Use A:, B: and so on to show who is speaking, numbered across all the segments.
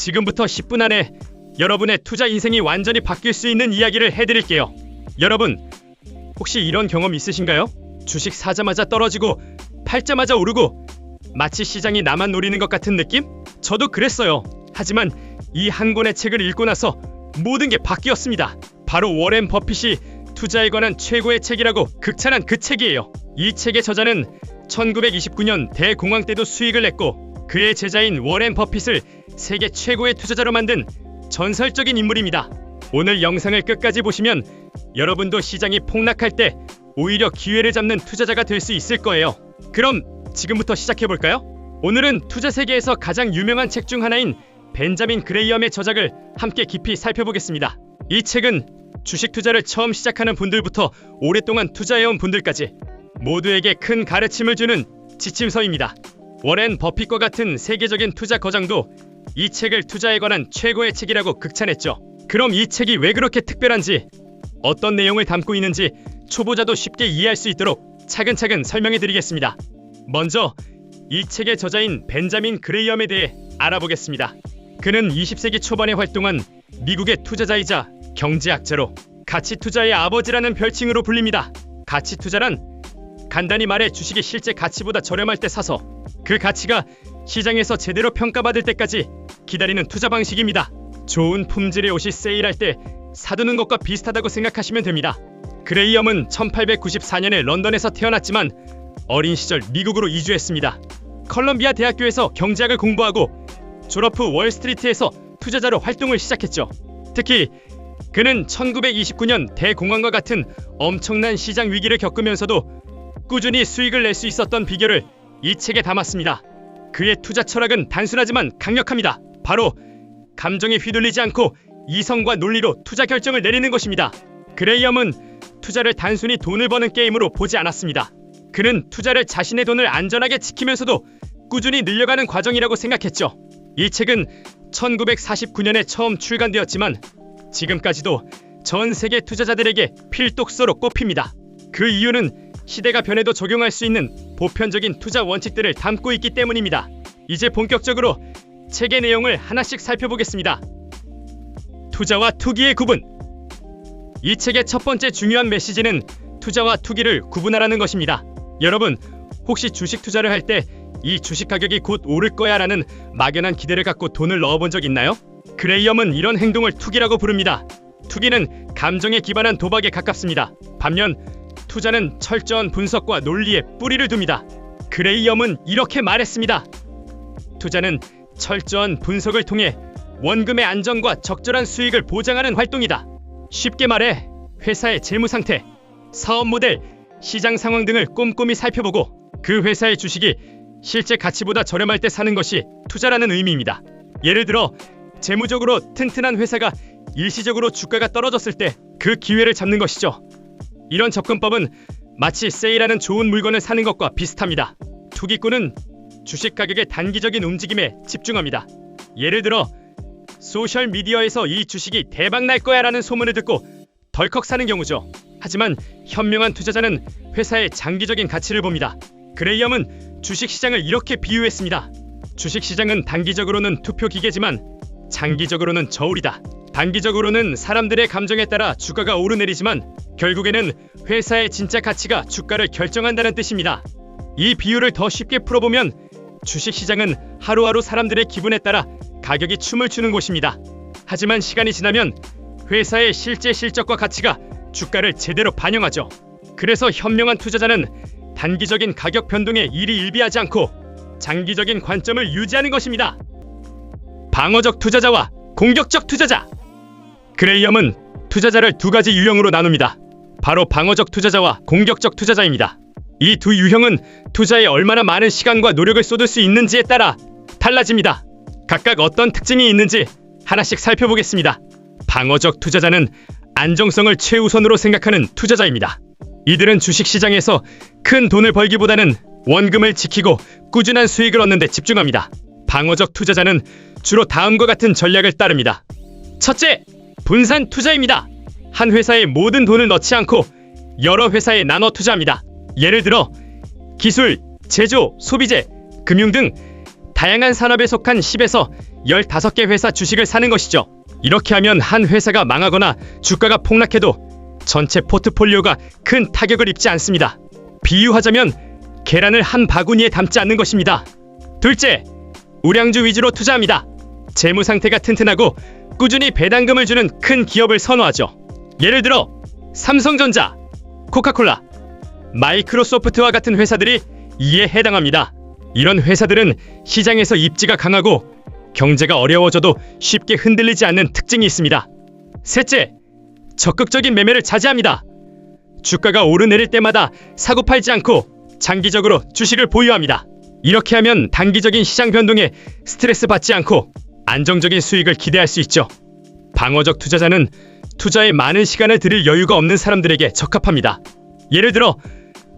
A: 지금부터 10분 안에 여러분의 투자 인생이 완전히 바뀔 수 있는 이야기를 해드릴게요. 여러분, 혹시 이런 경험 있으신가요? 주식 사자마자 떨어지고 팔자마자 오르고 마치 시장이 나만 노리는 것 같은 느낌? 저도 그랬어요. 하지만 이 한 권의 책을 읽고 나서 모든 게 바뀌었습니다. 바로 워렌 버핏이 투자에 관한 최고의 책이라고 극찬한 그 책이에요. 이 책의 저자는 1929년 대공황 때도 수익을 냈고 그의 제자인 워렌 버핏을 세계 최고의 투자자로 만든 전설적인 인물입니다. 오늘 영상을 끝까지 보시면 여러분도 시장이 폭락할 때 오히려 기회를 잡는 투자자가 될 수 있을 거예요. 그럼 지금부터 시작해 볼까요? 오늘은 투자 세계에서 가장 유명한 책 중 하나인 벤자민 그레이엄의 저작을 함께 깊이 살펴보겠습니다. 이 책은 주식 투자를 처음 시작하는 분들부터 오랫동안 투자해온 분들까지 모두에게 큰 가르침을 주는 지침서입니다. 워렌 버핏과 같은 세계적인 투자 거장도 이 책을 투자에 관한 최고의 책이라고 극찬했죠. 그럼 이 책이 왜 그렇게 특별한지, 어떤 내용을 담고 있는지 초보자도 쉽게 이해할 수 있도록 차근차근 설명해 드리겠습니다. 먼저 이 책의 저자인 벤자민 그레이엄에 대해 알아보겠습니다. 그는 20세기 초반에 활동한 미국의 투자자이자 경제학자로 가치 투자의 아버지라는 별칭으로 불립니다. 가치 투자란 간단히 말해 주식이 실제 가치보다 저렴할 때 사서 그 가치가 시장에서 제대로 평가받을 때까지 기다리는 투자 방식입니다. 좋은 품질의 옷이 세일할 때 사두는 것과 비슷하다고 생각하시면 됩니다. 그레이엄은 1894년에 런던에서 태어났지만 어린 시절 미국으로 이주했습니다. 컬럼비아 대학교에서 경제학을 공부하고 졸업 후 월스트리트에서 투자자로 활동을 시작했죠. 특히 그는 1929년 대공황과 같은 엄청난 시장 위기를 겪으면서도 꾸준히 수익을 낼 수 있었던 비결을 이 책에 담았습니다. 그의 투자 철학은 단순하지만 강력합니다. 바로 감정에 휘둘리지 않고 이성과 논리로 투자 결정을 내리는 것입니다. 그레이엄은 투자를 단순히 돈을 버는 게임으로 보지 않았습니다. 그는 투자를 자신의 돈을 안전하게 지키면서도 꾸준히 늘려가는 과정이라고 생각했죠. 이 책은 1949년에 처음 출간되었지만 지금까지도 전 세계 투자자들에게 필독서로 꼽힙니다. 그 이유는 시대가 변해도 적용할 수 있는 보편적인 투자 원칙들을 담고 있기 때문입니다. 이제 본격적으로 책의 내용을 하나씩 살펴보겠습니다. 투자와 투기의 구분. 이 책의 첫 번째 중요한 메시지는 투자와 투기를 구분하라는 것입니다. 여러분, 혹시 주식 투자를 할 때 이 주식 가격이 곧 오를 거야 라는 막연한 기대를 갖고 돈을 넣어본 적 있나요? 그레이엄은 이런 행동을 투기라고 부릅니다. 투기는 감정에 기반한 도박에 가깝습니다. 반면 투자는 철저한 분석과 논리에 뿌리를 둡니다. 그레이엄은 이렇게 말했습니다. 투자는 철저한 분석을 통해 원금의 안정과 적절한 수익을 보장하는 활동이다. 쉽게 말해 회사의 재무 상태, 사업 모델, 시장 상황 등을 꼼꼼히 살펴보고 그 회사의 주식이 실제 가치보다 저렴할 때 사는 것이 투자라는 의미입니다. 예를 들어 재무적으로 튼튼한 회사가 일시적으로 주가가 떨어졌을 때 그 기회를 잡는 것이죠. 이런 접근법은 마치 세일하는 좋은 물건을 사는 것과 비슷합니다. 투기꾼은 주식 가격의 단기적인 움직임에 집중합니다. 예를 들어 소셜 미디어에서 이 주식이 대박 날 거야라는 소문을 듣고 덜컥 사는 경우죠. 하지만 현명한 투자자는 회사의 장기적인 가치를 봅니다. 그레이엄은 주식 시장을 이렇게 비유했습니다. 주식 시장은 단기적으로는 투표 기계지만 장기적으로는 저울이다. 단기적으로는 사람들의 감정에 따라 주가가 오르내리지만 결국에는 회사의 진짜 가치가 주가를 결정한다는 뜻입니다. 이 비유를 더 쉽게 풀어보면 주식 시장은 하루하루 사람들의 기분에 따라 가격이 춤을 추는 곳입니다. 하지만 시간이 지나면 회사의 실제 실적과 가치가 주가를 제대로 반영하죠. 그래서 현명한 투자자는 단기적인 가격 변동에 일이 일비하지 않고 장기적인 관점을 유지하는 것입니다. 방어적 투자자와 공격적 투자자. 그레이엄은 투자자를 두 가지 유형으로 나눕니다. 바로 방어적 투자자와 공격적 투자자입니다. 이 두 유형은 투자에 얼마나 많은 시간과 노력을 쏟을 수 있는지에 따라 달라집니다. 각각 어떤 특징이 있는지 하나씩 살펴보겠습니다. 방어적 투자자는 안정성을 최우선으로 생각하는 투자자입니다. 이들은 주식 시장에서 큰 돈을 벌기보다는 원금을 지키고 꾸준한 수익을 얻는 데 집중합니다. 방어적 투자자는 주로 다음과 같은 전략을 따릅니다. 첫째, 분산 투자입니다. 한 회사에 모든 돈을 넣지 않고 여러 회사에 나눠 투자합니다. 예를 들어 기술, 제조, 소비재, 금융 등 다양한 산업에 속한 10에서 15개 회사 주식을 사는 것이죠. 이렇게 하면 한 회사가 망하거나 주가가 폭락해도 전체 포트폴리오가 큰 타격을 입지 않습니다. 비유하자면 계란을 한 바구니에 담지 않는 것입니다. 둘째, 우량주 위주로 투자합니다. 재무 상태가 튼튼하고 꾸준히 배당금을 주는 큰 기업을 선호하죠. 예를 들어 삼성전자, 코카콜라, 마이크로소프트와 같은 회사들이 이에 해당합니다. 이런 회사들은 시장에서 입지가 강하고 경제가 어려워져도 쉽게 흔들리지 않는 특징이 있습니다. 셋째, 적극적인 매매를 자제합니다. 주가가 오르내릴 때마다 사고 팔지 않고 장기적으로 주식을 보유합니다. 이렇게 하면 단기적인 시장 변동에 스트레스 받지 않고 안정적인 수익을 기대할 수 있죠. 방어적 투자자는 투자에 많은 시간을 들일 여유가 없는 사람들에게 적합합니다. 예를 들어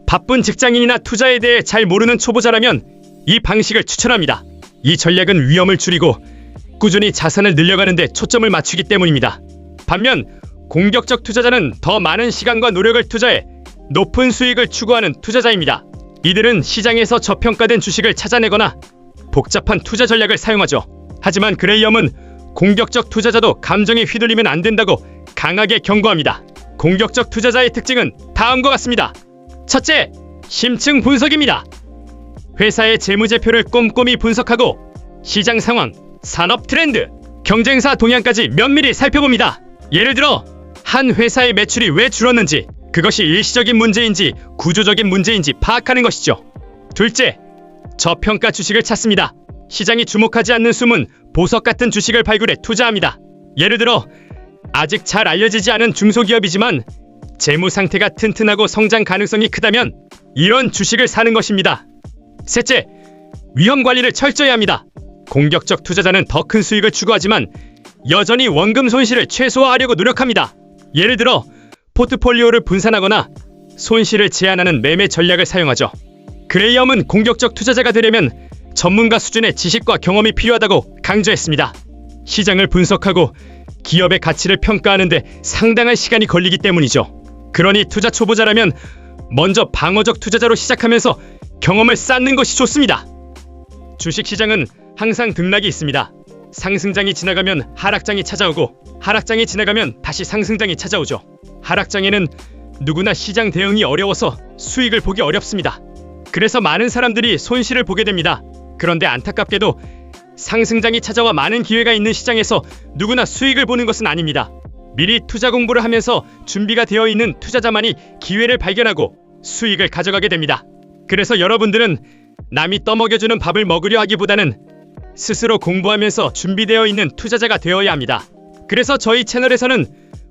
A: 바쁜 직장인이나 투자에 대해 잘 모르는 초보자라면 이 방식을 추천합니다. 이 전략은 위험을 줄이고 꾸준히 자산을 늘려가는 데 초점을 맞추기 때문입니다. 반면 공격적 투자자는 더 많은 시간과 노력을 투자해 높은 수익을 추구하는 투자자입니다. 이들은 시장에서 저평가된 주식을 찾아내거나 복잡한 투자 전략을 사용하죠. 하지만 그레이엄은 공격적 투자자도 감정에 휘둘리면 안 된다고 강하게 경고합니다. 공격적 투자자의 특징은 다음과 같습니다. 첫째, 심층 분석입니다. 회사의 재무제표를 꼼꼼히 분석하고 시장 상황, 산업 트렌드, 경쟁사 동향까지 면밀히 살펴봅니다. 예를 들어 한 회사의 매출이 왜 줄었는지, 그것이 일시적인 문제인지 구조적인 문제인지 파악하는 것이죠. 둘째, 저평가 주식을 찾습니다. 시장이 주목하지 않는 숨은 보석 같은 주식을 발굴해 투자합니다. 예를 들어 아직 잘 알려지지 않은 중소기업이지만 재무 상태가 튼튼하고 성장 가능성이 크다면 이런 주식을 사는 것입니다. 셋째, 위험 관리를 철저히 합니다. 공격적 투자자는 더 큰 수익을 추구하지만 여전히 원금 손실을 최소화하려고 노력합니다. 예를 들어 포트폴리오를 분산하거나 손실을 제한하는 매매 전략을 사용하죠. 그레이엄은 공격적 투자자가 되려면 전문가 수준의 지식과 경험이 필요하다고 강조했습니다. 시장을 분석하고 기업의 가치를 평가하는데 상당한 시간이 걸리기 때문이죠. 그러니 투자 초보자라면 먼저 방어적 투자자로 시작하면서 경험을 쌓는 것이 좋습니다. 주식 시장은 항상 등락이 있습니다. 상승장이 지나가면 하락장이 찾아오고 하락장이 지나가면 다시 상승장이 찾아오죠. 하락장에는 누구나 시장 대응이 어려워서 수익을 보기 어렵습니다. 그래서 많은 사람들이 손실을 보게 됩니다. 그런데 안타깝게도 상승장이 찾아와 많은 기회가 있는 시장에서 누구나 수익을 보는 것은 아닙니다. 미리 투자 공부를 하면서 준비가 되어 있는 투자자만이 기회를 발견하고 수익을 가져가게 됩니다. 그래서 여러분들은 남이 떠먹여주는 밥을 먹으려 하기보다는 스스로 공부하면서 준비되어 있는 투자자가 되어야 합니다. 그래서 저희 채널에서는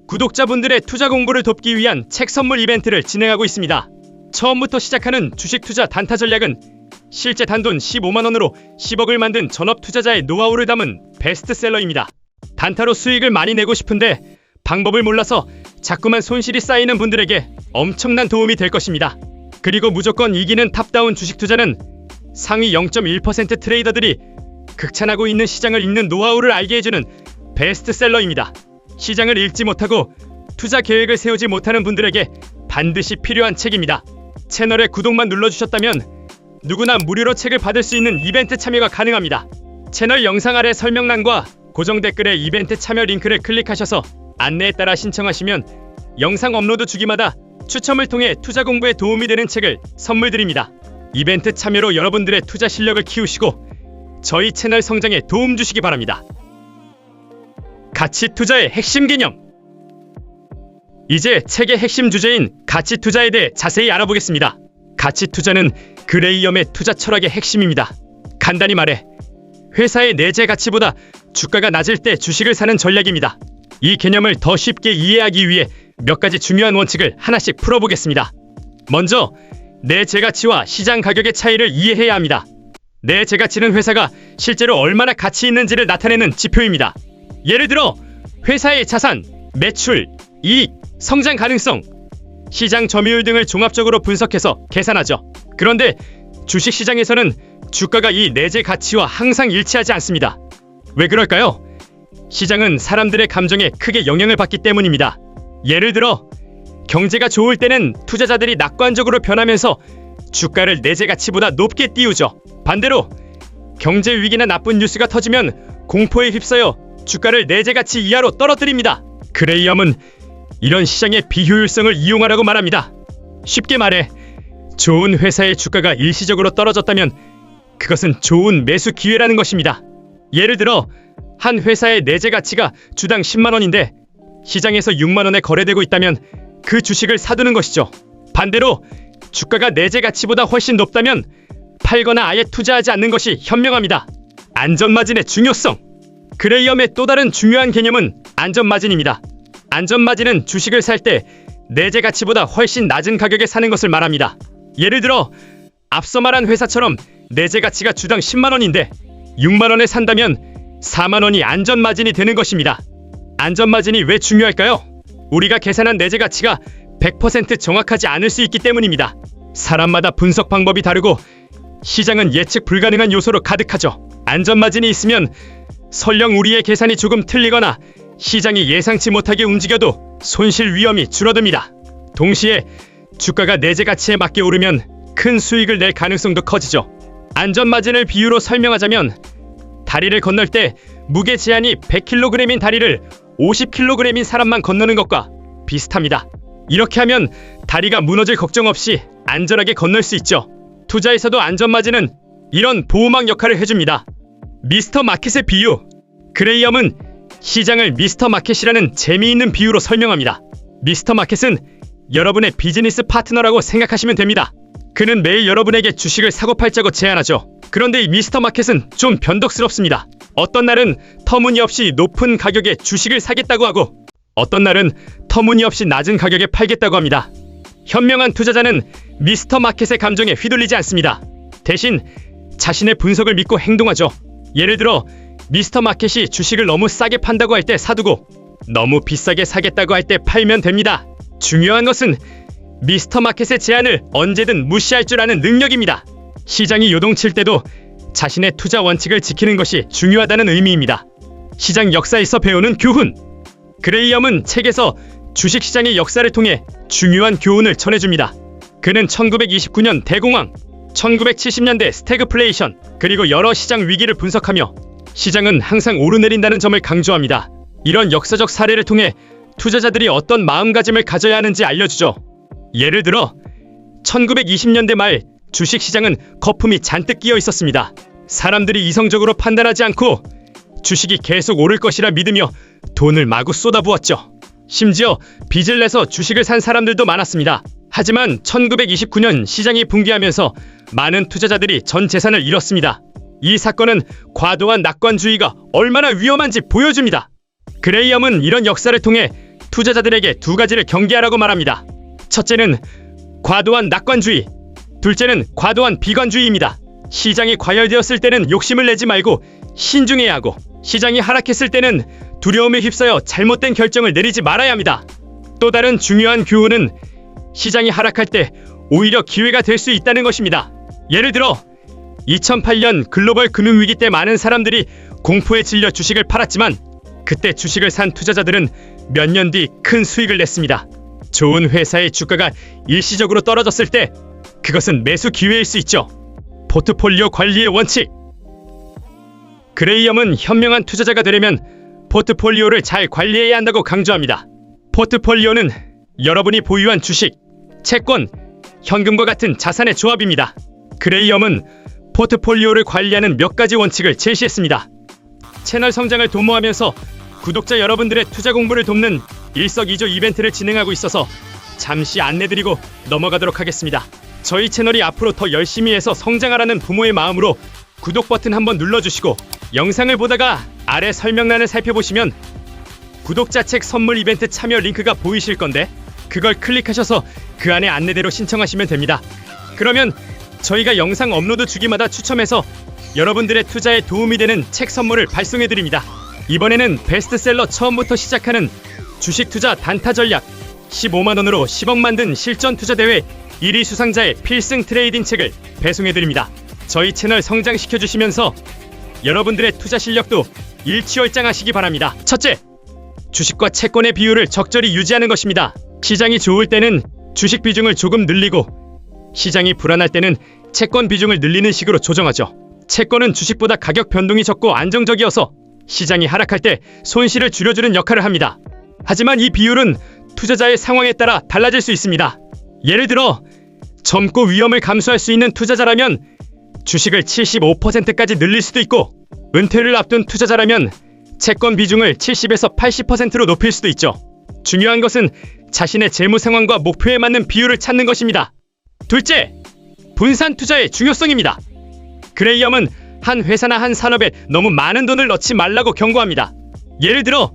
A: 구독자분들의 투자 공부를 돕기 위한 책 선물 이벤트를 진행하고 있습니다. 처음부터 시작하는 주식 투자 단타 전략은 실제 단돈 15만 원으로 10억을 만든 전업 투자자의 노하우를 담은 베스트셀러입니다. 단타로 수익을 많이 내고 싶은데 방법을 몰라서 자꾸만 손실이 쌓이는 분들에게 엄청난 도움이 될 것입니다. 그리고 무조건 이기는 탑다운 주식 투자는 상위 0.1% 트레이더들이 극찬하고 있는 시장을 읽는 노하우를 알게 해주는 베스트셀러입니다. 시장을 읽지 못하고 투자 계획을 세우지 못하는 분들에게 반드시 필요한 책입니다. 채널에 구독만 눌러주셨다면 누구나 무료로 책을 받을 수 있는 이벤트 참여가 가능합니다. 채널 영상 아래 설명란과 고정 댓글에 이벤트 참여 링크를 클릭하셔서 안내에 따라 신청하시면 영상 업로드 주기마다 추첨을 통해 투자 공부에 도움이 되는 책을 선물 드립니다. 이벤트 참여로 여러분들의 투자 실력을 키우시고 저희 채널 성장에 도움 주시기 바랍니다. 가치 투자의 핵심 개념. 이제 책의 핵심 주제인 가치 투자에 대해 자세히 알아보겠습니다. 가치 투자는 그레이엄의 투자 철학의 핵심입니다. 간단히 말해 회사의 내재 가치보다 주가가 낮을 때 주식을 사는 전략입니다. 이 개념을 더 쉽게 이해하기 위해 몇 가지 중요한 원칙을 하나씩 풀어보겠습니다. 먼저 내재 가치와 시장 가격의 차이를 이해해야 합니다. 내재 가치는 회사가 실제로 얼마나 가치 있는지를 나타내는 지표입니다. 예를 들어 회사의 자산, 매출, 이익, 성장 가능성, 시장 점유율 등을 종합적으로 분석해서 계산하죠. 그런데 주식 시장에서는 주가가 이 내재 가치와 항상 일치하지 않습니다. 왜 그럴까요? 시장은 사람들의 감정에 크게 영향을 받기 때문입니다. 예를 들어 경제가 좋을 때는 투자자들이 낙관적으로 변하면서 주가를 내재 가치보다 높게 띄우죠. 반대로 경제 위기나 나쁜 뉴스가 터지면 공포에 휩싸여 주가를 내재 가치 이하로 떨어뜨립니다. 그레이엄은 이런 시장의 비효율성을 이용하라고 말합니다. 쉽게 말해 좋은 회사의 주가가 일시적으로 떨어졌다면 그것은 좋은 매수 기회라는 것입니다. 예를 들어 한 회사의 내재 가치가 주당 10만 원인데 시장에서 6만 원에 거래되고 있다면 그 주식을 사두는 것이죠. 반대로 주가가 내재 가치보다 훨씬 높다면 팔거나 아예 투자하지 않는 것이 현명합니다. 안전마진의 중요성. 그레이엄의 또 다른 중요한 개념은 안전마진입니다. 안전마진은 주식을 살 때 내재 가치보다 훨씬 낮은 가격에 사는 것을 말합니다. 예를 들어 앞서 말한 회사처럼 내재 가치가 주당 10만 원인데 6만 원에 산다면 4만 원이 안전마진이 되는 것입니다. 안전마진이 왜 중요할까요? 우리가 계산한 내재 가치가 100% 정확하지 않을 수 있기 때문입니다. 사람마다 분석 방법이 다르고 시장은 예측 불가능한 요소로 가득하죠. 안전마진이 있으면 설령 우리의 계산이 조금 틀리거나 시장이 예상치 못하게 움직여도 손실 위험이 줄어듭니다. 동시에 주가가 내재 가치에 맞게 오르면 큰 수익을 낼 가능성도 커지죠. 안전 마진을 비유로 설명하자면 다리를 건널 때 무게 제한이 100kg인 다리를 50kg인 사람만 건너는 것과 비슷합니다. 이렇게 하면 다리가 무너질 걱정 없이 안전하게 건널 수 있죠. 투자에서도 안전 마진은 이런 보호막 역할을 해줍니다. 미스터 마켓의 비유. 그레이엄은 시장을 미스터 마켓이라는 재미있는 비유로 설명합니다. 미스터 마켓은 여러분의 비즈니스 파트너라고 생각하시면 됩니다. 그는 매일 여러분에게 주식을 사고 팔자고 제안하죠. 그런데 이 미스터 마켓은 좀 변덕스럽습니다. 어떤 날은 터무니없이 높은 가격에 주식을 사겠다고 하고 어떤 날은 터무니없이 낮은 가격에 팔겠다고 합니다. 현명한 투자자는 미스터 마켓의 감정에 휘둘리지 않습니다. 대신 자신의 분석을 믿고 행동하죠. 예를 들어 미스터 마켓이 주식을 너무 싸게 판다고 할 때 사두고 너무 비싸게 사겠다고 할 때 팔면 됩니다. 중요한 것은 미스터 마켓의 제안을 언제든 무시할 줄 아는 능력입니다. 시장이 요동칠 때도 자신의 투자 원칙을 지키는 것이 중요하다는 의미입니다. 시장 역사에서 배우는 교훈. 그레이엄은 책에서 주식시장의 역사를 통해 중요한 교훈을 전해줍니다. 그는 1929년 대공황, 1970년대 스태그플레이션, 그리고 여러 시장 위기를 분석하며 시장은 항상 오르내린다는 점을 강조합니다. 이런 역사적 사례를 통해 투자자들이 어떤 마음가짐을 가져야 하는지 알려주죠. 예를 들어 1920년대 말 주식시장은 거품이 잔뜩 끼어 있었습니다. 사람들이 이성적으로 판단하지 않고 주식이 계속 오를 것이라 믿으며 돈을 마구 쏟아부었죠. 심지어 빚을 내서 주식을 산 사람들도 많았습니다. 하지만 1929년 시장이 붕괴하면서 많은 투자자들이 전 재산을 잃었습니다. 이 사건은 과도한 낙관주의가 얼마나 위험한지 보여줍니다. 그레이엄은 이런 역사를 통해 투자자들에게 두 가지를 경계하라고 말합니다. 첫째는 과도한 낙관주의, 둘째는 과도한 비관주의입니다. 시장이 과열되었을 때는 욕심을 내지 말고 신중해야 하고 시장이 하락했을 때는 두려움에 휩싸여 잘못된 결정을 내리지 말아야 합니다. 또 다른 중요한 교훈은 시장이 하락할 때 오히려 기회가 될 수 있다는 것입니다. 예를 들어 2008년 글로벌 금융위기 때 많은 사람들이 공포에 질려 주식을 팔았지만 그때 주식을 산 투자자들은 몇 년 뒤 큰 수익을 냈습니다. 좋은 회사의 주가가 일시적으로 떨어졌을 때 그것은 매수 기회일 수 있죠. 포트폴리오 관리의 원칙. 그레이엄은 현명한 투자자가 되려면 포트폴리오를 잘 관리해야 한다고 강조합니다. 포트폴리오는 여러분이 보유한 주식, 채권, 현금과 같은 자산의 조합입니다. 그레이엄은 포트폴리오를 관리하는 몇 가지 원칙을 제시했습니다. 채널 성장을 도모하면서 구독자 여러분들의 투자 공부를 돕는 일석이조 이벤트를 진행하고 있어서 잠시 안내드리고 넘어가도록 하겠습니다. 저희 채널이 앞으로 더 열심히 해서 성장하라는 부모의 마음으로 구독 버튼 한번 눌러주시고 영상을 보다가 아래 설명란을 살펴보시면 구독자 책 선물 이벤트 참여 링크가 보이실 건데 그걸 클릭하셔서 그 안에 안내대로 신청하시면 됩니다. 그러면 저희가 영상 업로드 주기마다 추첨해서 여러분들의 투자에 도움이 되는 책 선물을 발송해 드립니다. 이번에는 베스트셀러 처음부터 시작하는 주식 투자 단타 전략 15만 원으로 10억 만든 실전 투자 대회 1위 수상자의 필승 트레이딩 책을 배송해 드립니다. 저희 채널 성장시켜 주시면서 여러분들의 투자 실력도 일취월장하시기 바랍니다. 첫째, 주식과 채권의 비율을 적절히 유지하는 것입니다. 시장이 좋을 때는 주식 비중을 조금 늘리고 시장이 불안할 때는 채권 비중을 늘리는 식으로 조정하죠. 채권은 주식보다 가격 변동이 적고 안정적이어서 시장이 하락할 때 손실을 줄여주는 역할을 합니다. 하지만 이 비율은 투자자의 상황에 따라 달라질 수 있습니다. 예를 들어 젊고 위험을 감수할 수 있는 투자자라면 주식을 75%까지 늘릴 수도 있고 은퇴를 앞둔 투자자라면 채권 비중을 70에서 80%로 높일 수도 있죠. 중요한 것은 자신의 재무 상황과 목표에 맞는 비율을 찾는 것입니다. 둘째, 분산 투자의 중요성입니다. 그레이엄은 한 회사나 한 산업에 너무 많은 돈을 넣지 말라고 경고합니다. 예를 들어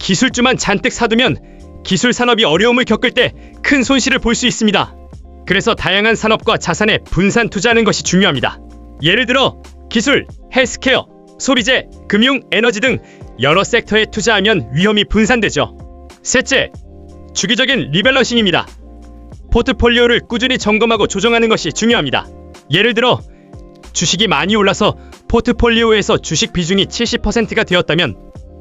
A: 기술주만 잔뜩 사두면 기술 산업이 어려움을 겪을 때 큰 손실을 볼 수 있습니다. 그래서 다양한 산업과 자산에 분산 투자하는 것이 중요합니다. 예를 들어 기술, 헬스케어, 소비재, 금융, 에너지 등 여러 섹터에 투자하면 위험이 분산되죠. 셋째, 주기적인 리밸런싱입니다. 포트폴리오를 꾸준히 점검하고 조정하는 것이 중요합니다. 예를 들어 주식이 많이 올라서 포트폴리오에서 주식 비중이 70%가 되었다면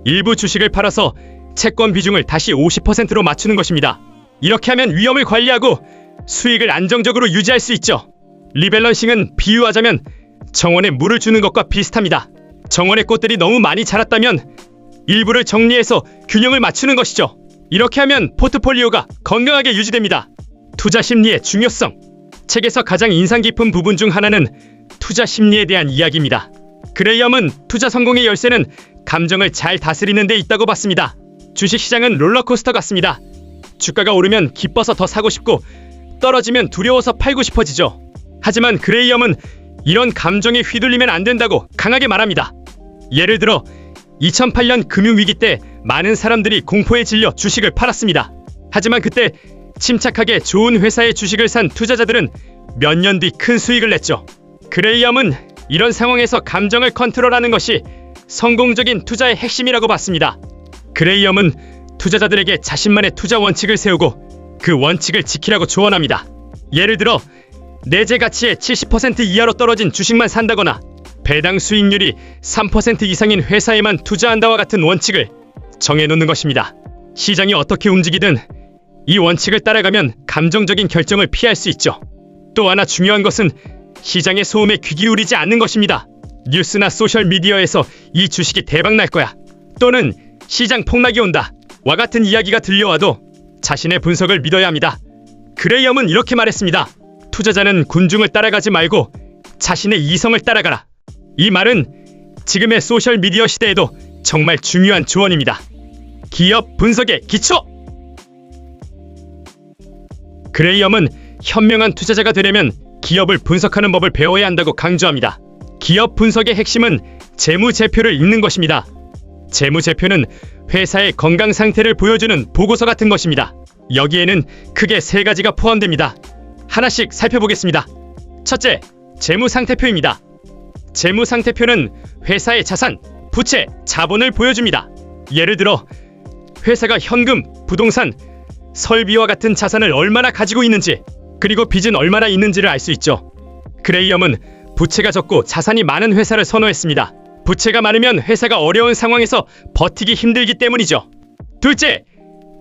A: 일부 주식을 팔아서 채권 비중을 다시 50%로 맞추는 것입니다. 이렇게 하면 위험을 관리하고 수익을 안정적으로 유지할 수 있죠. 리밸런싱은 비유하자면 정원에 물을 주는 것과 비슷합니다. 정원의 꽃들이 너무 많이 자랐다면 일부를 정리해서 균형을 맞추는 것이죠. 이렇게 하면 포트폴리오가 건강하게 유지됩니다. 투자 심리의 중요성. 책에서 가장 인상 깊은 부분 중 하나는 투자 심리에 대한 이야기입니다. 그레이엄은 투자 성공의 열쇠는 감정을 잘 다스리는 데 있다고 봤습니다. 주식 시장은 롤러코스터 같습니다. 주가가 오르면 기뻐서 더 사고 싶고 떨어지면 두려워서 팔고 싶어지죠. 하지만 그레이엄은 이런 감정에 휘둘리면 안 된다고 강하게 말합니다. 예를 들어 2008년 금융위기 때 많은 사람들이 공포에 질려 주식을 팔았습니다. 하지만 그때 침착하게 좋은 회사의 주식을 산 투자자들은 몇 년 뒤 큰 수익을 냈죠. 그레이엄은 이런 상황에서 감정을 컨트롤하는 것이 성공적인 투자의 핵심이라고 봤습니다. 그레이엄은 투자자들에게 자신만의 투자 원칙을 세우고 그 원칙을 지키라고 조언합니다. 예를 들어 내재 가치의 70% 이하로 떨어진 주식만 산다거나 배당 수익률이 3% 이상인 회사에만 투자한다와 같은 원칙을 정해놓는 것입니다. 시장이 어떻게 움직이든 이 원칙을 따라가면 감정적인 결정을 피할 수 있죠. 또 하나 중요한 것은 시장의 소음에 귀 기울이지 않는 것입니다. 뉴스나 소셜 미디어에서 이 주식이 대박 날 거야. 또는 시장 폭락이 온다. 와 같은 이야기가 들려와도 자신의 분석을 믿어야 합니다. 그레이엄은 이렇게 말했습니다. 투자자는 군중을 따라가지 말고 자신의 이성을 따라가라. 이 말은 지금의 소셜 미디어 시대에도 정말 중요한 조언입니다. 기업 분석의 기초! 그레이엄은 현명한 투자자가 되려면 기업을 분석하는 법을 배워야 한다고 강조합니다. 기업 분석의 핵심은 재무제표를 읽는 것입니다. 재무제표는 회사의 건강 상태를 보여주는 보고서 같은 것입니다. 여기에는 크게 세 가지가 포함됩니다. 하나씩 살펴보겠습니다. 첫째, 재무상태표입니다. 재무상태표는 회사의 자산, 부채, 자본을 보여줍니다. 예를 들어 회사가 현금, 부동산, 설비와 같은 자산을 얼마나 가지고 있는지, 그리고 빚은 얼마나 있는지를 알 수 있죠. 그레이엄은 부채가 적고 자산이 많은 회사를 선호했습니다. 부채가 많으면 회사가 어려운 상황에서 버티기 힘들기 때문이죠. 둘째,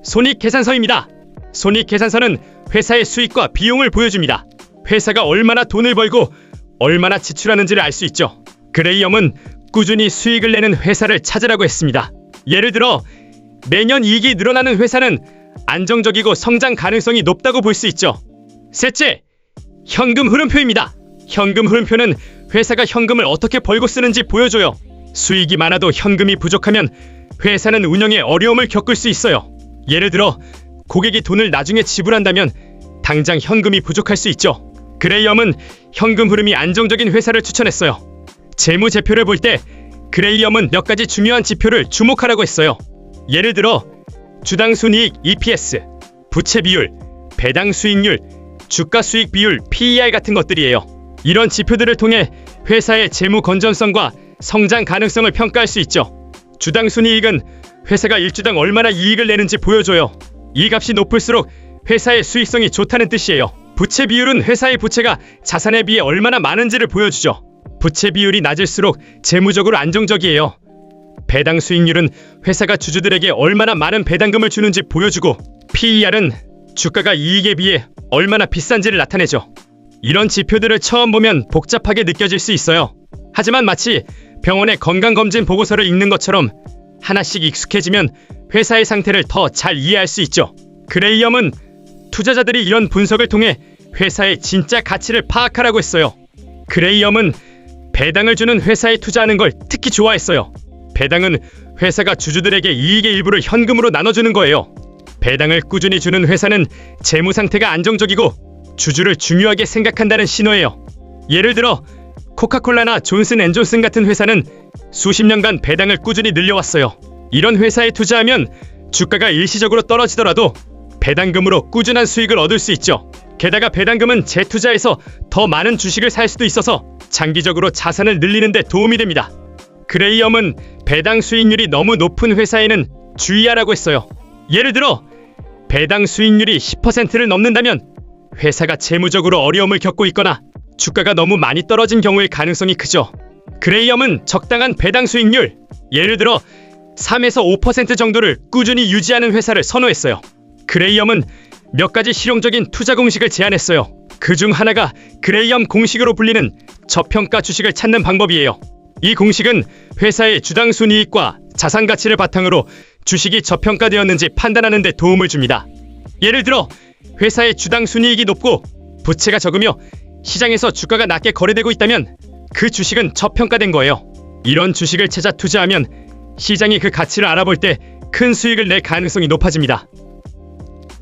A: 손익계산서입니다. 손익계산서는 회사의 수익과 비용을 보여줍니다. 회사가 얼마나 돈을 벌고 얼마나 지출하는지를 알 수 있죠. 그레이엄은 꾸준히 수익을 내는 회사를 찾으라고 했습니다. 예를 들어 매년 이익이 늘어나는 회사는 안정적이고 성장 가능성이 높다고 볼 수 있죠. 셋째, 현금 흐름표입니다. 현금 흐름표는 회사가 현금을 어떻게 벌고 쓰는지 보여줘요. 수익이 많아도 현금이 부족하면 회사는 운영에 어려움을 겪을 수 있어요. 예를 들어 고객이 돈을 나중에 지불한다면 당장 현금이 부족할 수 있죠. 그레이엄은 현금 흐름이 안정적인 회사를 추천했어요. 재무제표를 볼 때 그레이엄은 몇 가지 중요한 지표를 주목하라고 했어요. 예를 들어 주당 순이익 EPS, 부채 비율, 배당 수익률, 주가 수익 비율 PER 같은 것들이에요. 이런 지표들을 통해 회사의 재무 건전성과 성장 가능성을 평가할 수 있죠. 주당 순이익은 회사가 일주당 얼마나 이익을 내는지 보여줘요. 이 값이 높을수록 회사의 수익성이 좋다는 뜻이에요. 부채 비율은 회사의 부채가 자산에 비해 얼마나 많은지를 보여주죠. 부채 비율이 낮을수록 재무적으로 안정적이에요. 배당 수익률은 회사가 주주들에게 얼마나 많은 배당금을 주는지 보여주고 PER은 주가가 이익에 비해 얼마나 비싼지를 나타내죠. 이런 지표들을 처음 보면 복잡하게 느껴질 수 있어요. 하지만 마치 병원의 건강검진 보고서를 읽는 것처럼 하나씩 익숙해지면 회사의 상태를 더 잘 이해할 수 있죠. 그레이엄은 투자자들이 이런 분석을 통해 회사의 진짜 가치를 파악하라고 했어요. 그레이엄은 배당을 주는 회사에 투자하는 걸 특히 좋아했어요. 배당은 회사가 주주들에게 이익의 일부를 현금으로 나눠주는 거예요. 배당을 꾸준히 주는 회사는 재무 상태가 안정적이고 주주를 중요하게 생각한다는 신호예요. 예를 들어 코카콜라나 존슨 앤 존슨 같은 회사는 수십 년간 배당을 꾸준히 늘려왔어요. 이런 회사에 투자하면 주가가 일시적으로 떨어지더라도 배당금으로 꾸준한 수익을 얻을 수 있죠. 게다가 배당금은 재투자해서 더 많은 주식을 살 수도 있어서 장기적으로 자산을 늘리는 데 도움이 됩니다. 그레이엄은 배당 수익률이 너무 높은 회사에는 주의하라고 했어요. 예를 들어 배당 수익률이 10%를 넘는다면 회사가 재무적으로 어려움을 겪고 있거나 주가가 너무 많이 떨어진 경우일 가능성이 크죠. 그레이엄은 적당한 배당 수익률, 예를 들어 3에서 5% 정도를 꾸준히 유지하는 회사를 선호했어요. 그레이엄은 몇 가지 실용적인 투자 공식을 제안했어요. 그 중 하나가 그레이엄 공식으로 불리는 저평가 주식을 찾는 방법이에요. 이 공식은 회사의 주당 순이익과 자산 가치를 바탕으로 주식이 저평가되었는지 판단하는 데 도움을 줍니다. 예를 들어 회사의 주당 순이익이 높고 부채가 적으며 시장에서 주가가 낮게 거래되고 있다면 그 주식은 저평가된 거예요. 이런 주식을 찾아 투자하면 시장이 그 가치를 알아볼 때 큰 수익을 낼 가능성이 높아집니다.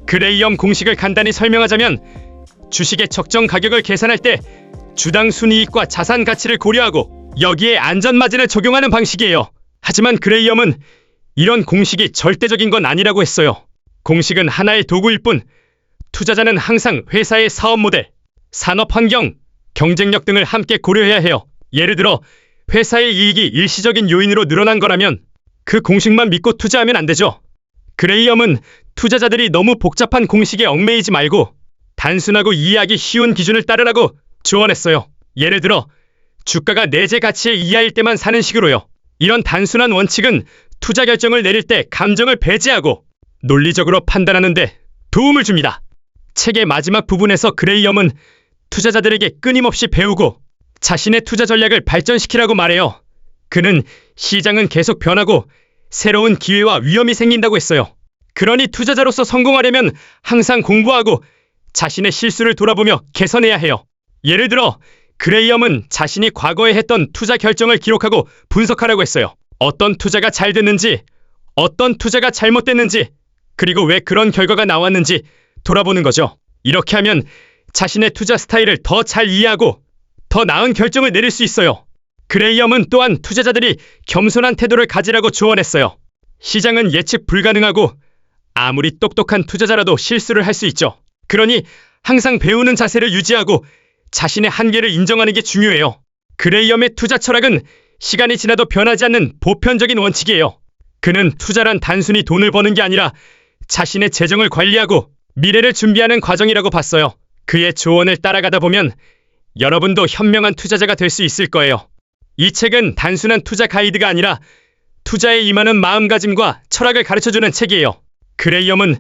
A: 그레이엄 공식을 간단히 설명하자면 주식의 적정 가격을 계산할 때 주당 순이익과 자산 가치를 고려하고 여기에 안전 마진을 적용하는 방식이에요. 하지만 그레이엄은 이런 공식이 절대적인 건 아니라고 했어요. 공식은 하나의 도구일 뿐 투자자는 항상 회사의 사업 모델, 산업 환경, 경쟁력 등을 함께 고려해야 해요. 예를 들어 회사의 이익이 일시적인 요인으로 늘어난 거라면 그 공식만 믿고 투자하면 안 되죠. 그레이엄은 투자자들이 너무 복잡한 공식에 얽매이지 말고 단순하고 이해하기 쉬운 기준을 따르라고 조언했어요. 예를 들어 주가가 내재 가치의 이하일 때만 사는 식으로요. 이런 단순한 원칙은 투자 결정을 내릴 때 감정을 배제하고 논리적으로 판단하는데 도움을 줍니다. 책의 마지막 부분에서 그레이엄은 투자자들에게 끊임없이 배우고 자신의 투자 전략을 발전시키라고 말해요. 그는 시장은 계속 변하고 새로운 기회와 위험이 생긴다고 했어요. 그러니 투자자로서 성공하려면 항상 공부하고 자신의 실수를 돌아보며 개선해야 해요. 예를 들어 그레이엄은 자신이 과거에 했던 투자 결정을 기록하고 분석하라고 했어요. 어떤 투자가 잘 됐는지, 어떤 투자가 잘못됐는지, 그리고 왜 그런 결과가 나왔는지 돌아보는 거죠. 이렇게 하면 자신의 투자 스타일을 더 잘 이해하고 더 나은 결정을 내릴 수 있어요. 그레이엄은 또한 투자자들이 겸손한 태도를 가지라고 조언했어요. 시장은 예측 불가능하고 아무리 똑똑한 투자자라도 실수를 할 수 있죠. 그러니 항상 배우는 자세를 유지하고 자신의 한계를 인정하는 게 중요해요. 그레이엄의 투자 철학은 시간이 지나도 변하지 않는 보편적인 원칙이에요. 그는 투자란 단순히 돈을 버는 게 아니라 자신의 재정을 관리하고 미래를 준비하는 과정이라고 봤어요. 그의 조언을 따라가다 보면 여러분도 현명한 투자자가 될 수 있을 거예요. 이 책은 단순한 투자 가이드가 아니라 투자에 임하는 마음가짐과 철학을 가르쳐주는 책이에요. 그레이엄은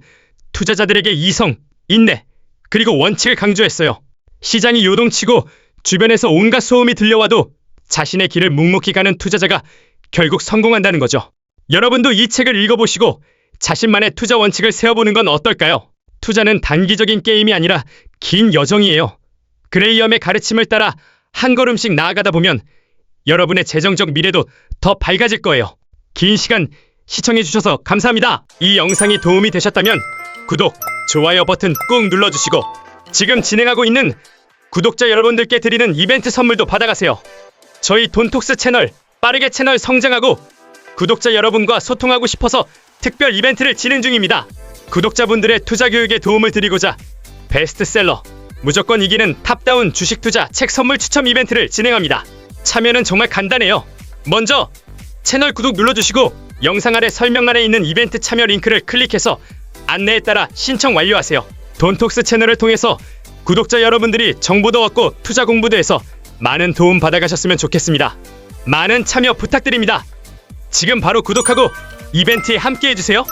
A: 투자자들에게 이성, 인내, 그리고 원칙을 강조했어요. 시장이 요동치고 주변에서 온갖 소음이 들려와도 자신의 길을 묵묵히 가는 투자자가 결국 성공한다는 거죠. 여러분도 이 책을 읽어보시고 자신만의 투자 원칙을 세워보는 건 어떨까요? 투자는 단기적인 게임이 아니라 긴 여정이에요. 그레이엄의 가르침을 따라 한 걸음씩 나아가다 보면 여러분의 재정적 미래도 더 밝아질 거예요. 긴 시간 시청해주셔서 감사합니다. 이 영상이 도움이 되셨다면 구독, 좋아요 버튼 꾹 눌러주시고 지금 진행하고 있는 구독자 여러분들께 드리는 이벤트 선물도 받아가세요. 저희 돈톡스 채널 빠르게 채널 성장하고 구독자 여러분과 소통하고 싶어서 특별 이벤트를 진행 중입니다. 구독자분들의 투자 교육에 도움을 드리고자 베스트셀러 무조건 이기는 탑다운 주식 투자 책 선물 추첨 이벤트를 진행합니다. 참여는 정말 간단해요. 먼저 채널 구독 눌러주시고 영상 아래 설명란에 있는 이벤트 참여 링크를 클릭해서 안내에 따라 신청 완료하세요. 돈톡스 채널을 통해서 구독자 여러분들이 정보도 얻고 투자 공부도 해서 많은 도움 받아가셨으면 좋겠습니다. 많은 참여 부탁드립니다. 지금 바로 구독하고 이벤트에 함께 해주세요.